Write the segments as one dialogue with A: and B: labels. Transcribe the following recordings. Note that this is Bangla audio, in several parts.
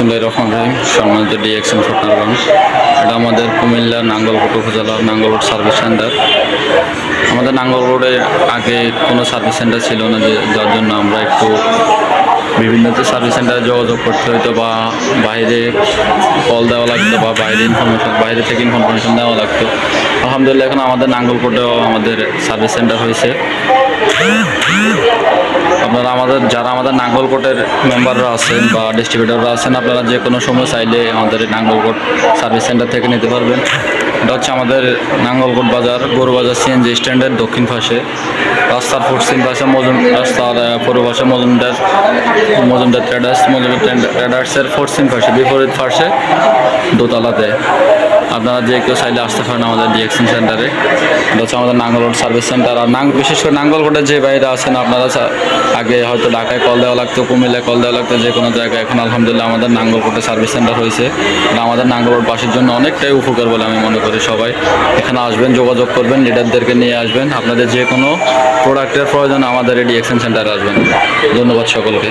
A: বিসমুল্লাহ রহমান রহিম, সম্মানিত ডিএক্সএম ফটনারগঞ্জ এটা আমাদের কুমিল্লা নাঙ্গলকোট উপজেলার নাঙ্গলকোট সার্ভিস সেন্টার। আমাদের নাঙ্গল রোডে আগে কোনো সার্ভিস সেন্টার ছিল না, যে যার জন্য আমরা একটু বিভিন্ন যে সার্ভিস সেন্টারে যোগাযোগ করতে হতো বা বাইরে কল দেওয়া লাগতো বা বাইরে ইনফরমেশন বাইরে থেকে ইনফরমেশন দেওয়া লাগতো। আলহামদুলিল্লাহ এখন আমাদের নাঙ্গলকোটেও আমাদের সার্ভিস সেন্টার হয়েছে। আপনারা আমাদের, যারা আমাদের নাঙ্গলকোটের মেম্বাররা আছেন বা ডিস্ট্রিবিউটাররা আছেন, আপনারা যে কোনো সময় চাইলে আমাদের নাঙ্গলকোট সার্ভিস সেন্টার থেকে নিতে পারবেন। এটা হচ্ছে আমাদের নাঙ্গলকোট বাজার, গরু বাজার সিএনজি স্ট্যান্ডের দক্ষিণ পাশে। রাস্তার পশ্চিম পাশে মজুম, রাস্তার পূর্ব পাশে মজুমদার মজুমদার ট্রেডার্স মজুমদার ট্রেডার্সের পশ্চিম পাশে, বিপরীত পাশে দোতলাতে। আপনারা যে কেউ চাইলে আসতে পারেন আমাদের ডিএকশন সেন্টারে এটা হচ্ছে আমাদের নাঙ্গল রোড সার্ভিস সেন্টার আর নাং বিশেষ করে নাঙ্গলকোটের যে বাইরে আছেন, আপনারা আগে হয়তো ঢাকায় কল দেওয়া লাগতো, কুমিল্লায় কল দেওয়া লাগতো, যে কোনো জায়গায়। এখন আলহামদুলিল্লাহ আমাদের নাঙ্গলকোটে সার্ভিস সেন্টার হয়েছে। এটা আমাদের নাঙ্গলকোট বাসীর জন্য অনেকটাই উপকার বলে আমি মনে করি সবাই। এখানে আসবেন, যোগাযোগ করবেন লিডারদেরকে নিয়ে আসবেন। আপনাদের যে কোনো প্রোডাক্টের প্রয়োজন আমাদের এই ডিএকশন সেন্টারে আসবেন। ধন্যবাদ সকলকে।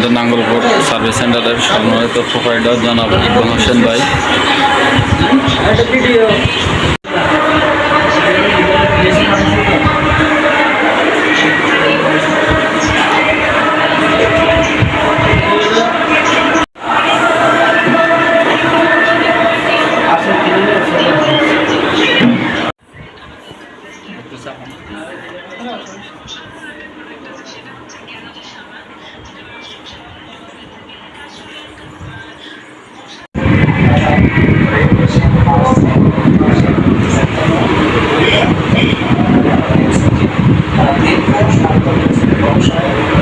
B: আমাদের
A: নাঙ্গলপুর সার্ভিস সেন্টারের সম্মানিত প্রোপাইটার জনাব ইকবাল হোসেন ভাই
B: Thank you. সমস্যা